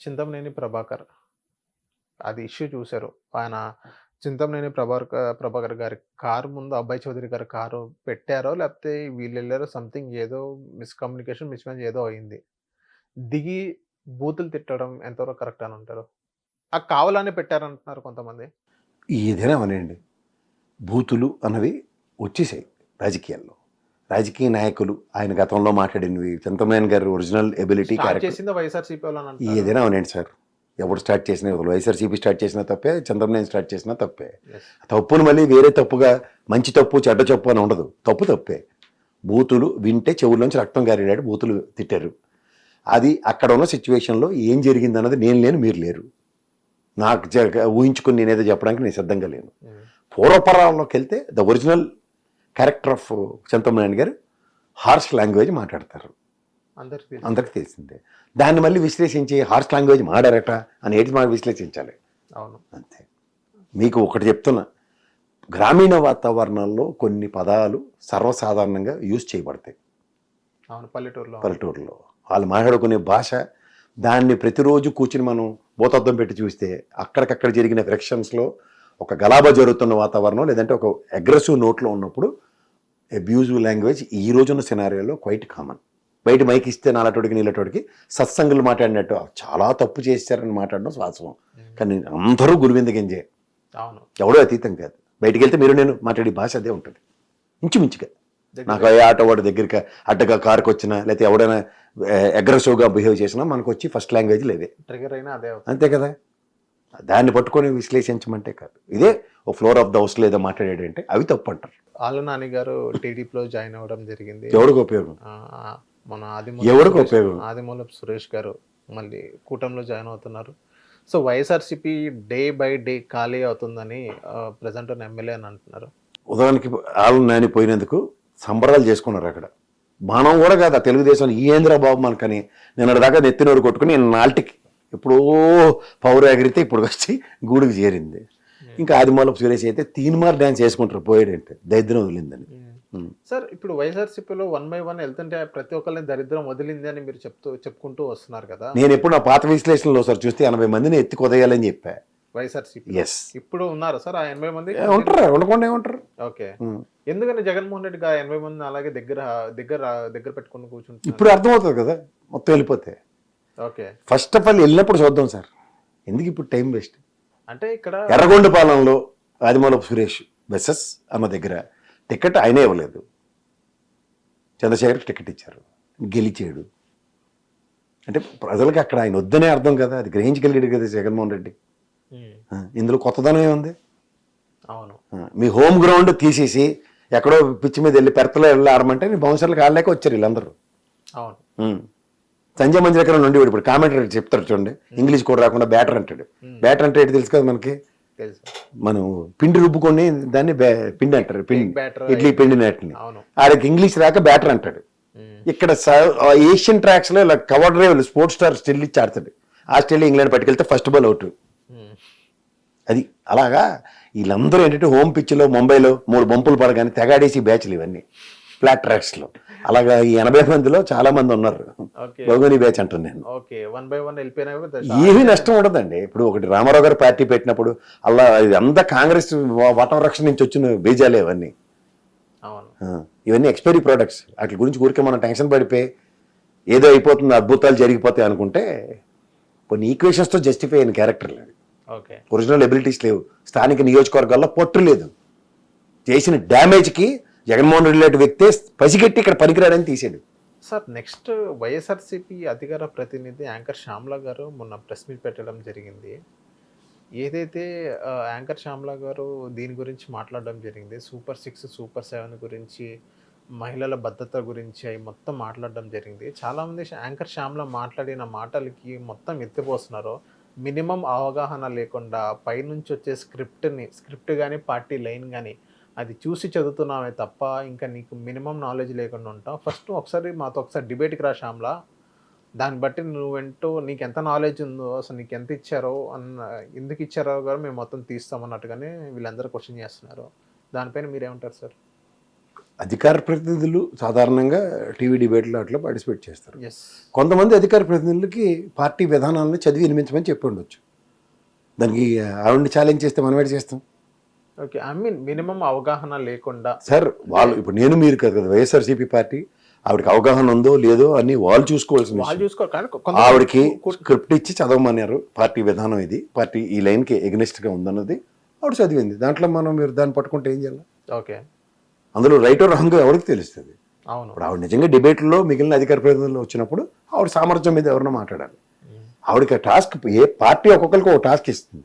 చింతమనేని ప్రభాకర్. అది ఇష్యూ చూశారు. ఆయన చింతమనేని ప్రభాకర్ ప్రభాకర్ గారి కారు ముందు అబ్బాయి చౌదరి గారి కారు పెట్టారో లేకపోతే వీళ్ళు వెళ్ళారో సంథింగ్ ఏదో మిస్కమ్యూనికేషన్ మిస్ మ్యాచ్ ఏదో అయింది. దిగి బూతులు తిట్టడం ఎంతవరకు కరెక్ట్ అని అంటారు? ఆ కావాలనే పెట్టారంటున్నారు కొంతమంది. ఏదైనా అనండి బూతులు అన్నవి వచ్చేసాయి రాజకీయాల్లో. రాజకీయ నాయకులు ఆయన గతంలో మాట్లాడినవి. చంద్రబాబు గారి ఒరిజినల్ ఎబిలిటీ. ఏదైనా అవనండి సార్. ఎవరు స్టార్ట్ చేసినా వైఎస్ఆర్సీపీ స్టార్ట్ చేసినా తప్పే చంద్రబాబు స్టార్ట్ చేసినా తప్పే. తప్పును మళ్ళీ వేరే తప్పుగా మంచి తప్పు చెడ్డ తప్పు అని ఉండదు. తప్పు తప్పే. బూతులు వింటే చెవుల్లోంచి రక్తం గారినాడు బూతులు తిట్టారు. అది అక్కడ ఉన్న సిచ్యువేషన్లో ఏం జరిగింది అన్నది నేను లేను మీరు లేరు. నాకు ఊహించుకుని నేనేదో చెప్పడానికి నేను సిద్ధంగా లేను. Mm. పూర్వపరాల్లోకి వెళ్తే the original character of Chandrababu garu harsh language మాట్లాడతారు. అందరికీ తెలుసు. అందరికీ తెలిసిందే. దాన్ని మళ్ళీ విశ్లేషించి హార్ష్ లాంగ్వేజ్ మాడారట అని ఏంటి మాకు విశ్లేషించాలి? అవును. అంతే. మీకు ఒకటి చెప్తున్నా. గ్రామీణ వాతావరణంలో కొన్ని పదాలు సర్వసాధారణంగా యూజ్ చేయబడతాయి. అవును పల్లెటూరులో. పల్లెటూరులో. వాళ్ళు మాట్లాడుకునే భాష దాన్ని ప్రతిరోజు కూర్చుని మనం భూతత్వం పెట్టి చూస్తే అక్కడికక్కడ జరిగిన ఫ్రిక్షన్స్లో ఒక గలాబా జరుగుతున్న వాతావరణం లేదంటే ఒక అగ్రెసివ్ నోట్లో ఉన్నప్పుడు అబ్యూజివ్ లాంగ్వేజ్ ఈ రోజున్న సినారియోలో క్వైట్ కామన్ బయట మైక్ ఇస్తే నాలటోడికి నీలటోడికి సత్సంగులు మాట్లాడినట్టు చాలా తప్పు చేశారని మాట్లాడడం వాస్తవం. కానీ అందరూ గురువింద గింజే. అవును. ఎవడో అతీతం కాదు. బయటికి వెళ్తే మీరు నేను మాట్లాడే భాష అదే ఉంటుంది. ఇంచుమించుగా. నాకు ఏ ఆటో వాడి దగ్గరికి అడ్డగా కారుకి వచ్చినా లేకపోతే ఎవడైనా అగ్రెసివ్గా బిహేవ్ చేసినా మనకు వచ్చి ఫస్ట్ లాంగ్వేజ్ లేదే. ట్రిగర్ అయినా అదే అవుతుంది. అంతే కదా? దాన్ని పట్టుకొని విశ్లేషించమంటే కాదు. ఇదే ఓ ఫ్లోర్ ఆఫ్ ద హౌస్ లేదో మాట్లాడేటంటే అవి తప్పు అంటారు. ఆళ్ళ నాని గారు టీడీపీలో జాయిన్ అవ్వడం జరిగింది. ఎవరికి ఉపయోగం? ఆ, మన ఎవరికి ఆదిమూలపు ఉపయోగం? ఆదిమూలపు సురేష్ గారు మళ్ళీ కూటమిలో జాయిన్ అవుతున్నారు. So YSRCP day by day ఖాళీ అవుతుందని ప్రజెంట్ ఉన్న ఎమ్మెల్యే అని అంటున్నారు. ఉదాహరణకి ఆళ్ళు నాని పోయినందుకు సంబరాలు చేసుకున్నారు అక్కడ. మనం కూడా కాదు ఆ తెలుగుదేశం ఈ ఏంద్ర బాబు మనకని నిన్న దాకా నెత్తినోరు కొట్టుకుని నాటికి ఎప్పుడో పౌరు ఎగిరితే ఇప్పుడు వచ్చి గూడికి చేరింది. ఇంకా ఆదిమూలపు సురేష్ అయితే తీన్మార్ డ్యాన్స్ చేసుకుంటారు పోయాడంటే దరిద్రం వదిలిందని. సార్ ఇప్పుడు వైఎస్ఆర్సీపీలో వన్ బై వన్ వెళ్తుంటే ప్రతి ఒక్కరిని దరిద్రం వదిలింది అని మీరు చెప్తూ చెప్పుకుంటూ వస్తున్నారు కదా. నేను ఎప్పుడు నా పాత విశ్లేషణలో సార్ చూస్తే ఎనభై మందిని ఎత్తి కొదయాలని చెప్పా. వైఎస్ఆర్సీపీ ఎస్ ఇప్పుడు ఉన్నారా సార్ ఆ ఎనభై మంది? ఉంటారు ఉండకుండా ఏమంటారు ఓకే. ఉం. ఎందుకని జగన్మోహన్ రెడ్డి ఎనభై మంది అలాగే దగ్గర దగ్గర దగ్గర పెట్టుకుని కూర్చుంటున్నారు? ఇప్పుడు అర్థమవుతుంది కదా మొత్తం వెళ్ళిపోతే. ఓకే. ఫస్ట్ ఆఫ్ ఆల్ వెళ్ళినప్పుడు చూద్దాం సార్. ఎందుకు ఇప్పుడు టైం వేస్ట్? అంటే ఇక్కడ ఎర్రగొండపాలెంలో ఆదిమూలపు సురేష్ బెసెస్ అమ్మ దగ్గర టికెట్ ఆయనే ఇవ్వలేదు. చంద్రశేఖర్ టికెట్ ఇచ్చారు. గెలిచాడు. అంటే ప్రజలకు అక్కడ ఆయన వద్దనే అర్థం కదా. అది గ్రహించగలిగాడు కదా జగన్మోహన్ రెడ్డి. ఇందులో కొత్తదనం ఏముంది? అవును. మీ హోమ్ గ్రౌండ్ తీసేసి ఎక్కడో పిచ్చి మీద వెళ్ళి పెరతలో వెళ్ళి ఆడమంటే నీ బౌన్సర్లకు ఆడలేక వచ్చారు వీళ్ళందరూ. అవును. సంజయ్ మంజరేకర్ నుండి ఇప్పుడు కామెంటరీ చెప్తారు చూడండి. ఇంగ్లీష్ కూడా రాకుండా బ్యాటర్ అంటాడు. బ్యాటర్ అంటే ఏంటి తెలుసు కదా మనకి? మనం పిండి రుబ్బుకొని దాన్ని పిండి అంటారు. పిండి. ఇడ్లీ పిండి నాటిని. ఆడికి ఇంగ్లీష్ రాక బ్యాటర్ అంటాడు. ఇక్కడ ఏషియన్ ట్రాక్స్లో ఇలా cover drive sports star still ఇచ్చి ఆడతాడు. ఆస్ట్రేలియా ఇంగ్లాండ్ పట్టుకెళ్తే ఫస్ట్ బాల్ అవుట్. అది అలాగా వీళ్ళందరూ ఏంటంటే హోమ్ పిచ్లో ముంబైలో మూడు బంపులు పడగానే తెగాడేసి బ్యాచ్లు ఇవన్నీ. ఫ్లాట్ ట్రాక్స్లో. అలాగా ఈ ఎనభై మందిలో చాలా మంది ఉన్నారు. ఓకే. బహుగని బ్యాచ్ అంటాను నేను. ఓకే వన్ బై వన్ వెళ్ళిపోయినా కూడా దశ- ఏమీ నష్టం ఉండదండి. ఇప్పుడు ఒకటి రామారావు గారు పార్టీ పెట్టినప్పుడు అలా ఇది అంతా కాంగ్రెస్ వటం రక్షణ నుంచి వచ్చిన బీజాలే ఇవన్నీ. ఇవన్నీ ఎక్స్పైరీ ప్రోడక్ట్స్. వాటి గురించి ఊరికే మనం టెన్షన్ పడిపోయి ఏదో అయిపోతుంది అద్భుతాలు జరిగిపోతాయి అనుకుంటే కొన్ని ఈక్వేషన్స్తో జస్టిఫై అయిన క్యారెక్టర్లు ఒరిజినల్ ఎబిలిటీస్ లేవు. స్థానిక నియోజకవర్గాల్లో పొట్టు లేదు. చేసిన డ్యామేజ్కి జగన్మోహన్ రెడ్డి లాంటి వ్యక్తే పసిగట్టి ఇక్కడ పనికిరాడని తీసాడు సార్ నెక్స్ట్ వైఎస్ఆర్సీపీ అధికార ప్రతినిధి యాంకర్ శ్యామ్లా గారు మొన్న ప్రెస్ మీట్ పెట్టడం జరిగింది. ఏదైతే యాంకర్ శ్యామ్లా గారు దీని గురించి మాట్లాడడం జరిగింది సూపర్ సిక్స్ సూపర్ సెవెన్ గురించి మహిళల భద్రత గురించి అవి మొత్తం మాట్లాడడం జరిగింది. చాలామంది యాంకర్ శ్యామ్లా మాట్లాడిన మాటలకి మొత్తం ఎత్తిపోస్తున్నారు. మినిమం అవగాహన లేకుండా పైనుంచి వచ్చే స్క్రిప్ట్ని స్క్రిప్ట్ కానీ పార్టీ లైన్ కానీ అది చూసి చదువుతున్నామే తప్ప ఇంకా నీకు మినిమం నాలెడ్జ్ లేకుండా ఉంటావు. ఫస్ట్ ఒకసారి మాతో ఒకసారి డిబేట్కి రా శ్యామ్లా. దాన్ని బట్టి నువ్వేంటో నీకు ఎంత నాలెడ్జ్ ఉందో అసలు నీకు ఎంత ఇచ్చారో అన్న ఎందుకు ఇచ్చారో కూడా మేము మొత్తం తీస్తామన్నట్టుగానే వీళ్ళందరూ క్వశ్చన్ చేస్తున్నారు. దానిపైన మీరేమంటారు సార్? అధికార ప్రతినిధులు సాధారణంగా టీవీ డిబేట్లో అట్లా పార్టిసిపేట్ చేస్తారు. ఎస్ కొంతమంది అధికార ప్రతినిధులకి పార్టీ విధానాలను చదివి వినిపించమని చెప్పి ఉండొచ్చు. దానికి ఆవిడని ఛాలెంజ్ చేస్తే మనం ఏడు చేస్తాం? ఓకే ఐ మీన్ మినిమం అవగాహన లేకుండా. సార్ వాళ్ళు ఇప్పుడు నేను మీరు కాదు వైఎస్ఆర్సీపీ పార్టీ ఆవిడకి అవగాహన ఉందో లేదో అని వాళ్ళు చూసుకోవాల్సిన వాళ్ళు ఆవిడకి స్క్రిప్ట్ ఇచ్చి చదవమన్నారు పార్టీ విధానం ఇది పార్టీ ఈ లైన్కి ఎగ్నెస్ట్గా ఉందన్నది ఆవిడ చదివింది. దాంట్లో మనం మీరు దాన్ని పట్టుకుంటే ఏం చేయాలి? ఓకే. అందులో రైట్ రాంగ్ ఎవరికి తెలుస్తుంది? అవును. ఇప్పుడు ఆవిడ నిజంగా డిబేట్లో మిగిలిన అధికార ప్రతినిధులు వచ్చినప్పుడు ఆవిడ సామర్థ్యం మీద ఎవరైనా మాట్లాడాలి. ఆవిడకి ఆ టాస్క్ ఏ పార్టీ ఒక్కొక్కరికి ఒక టాస్క్ ఇస్తుంది.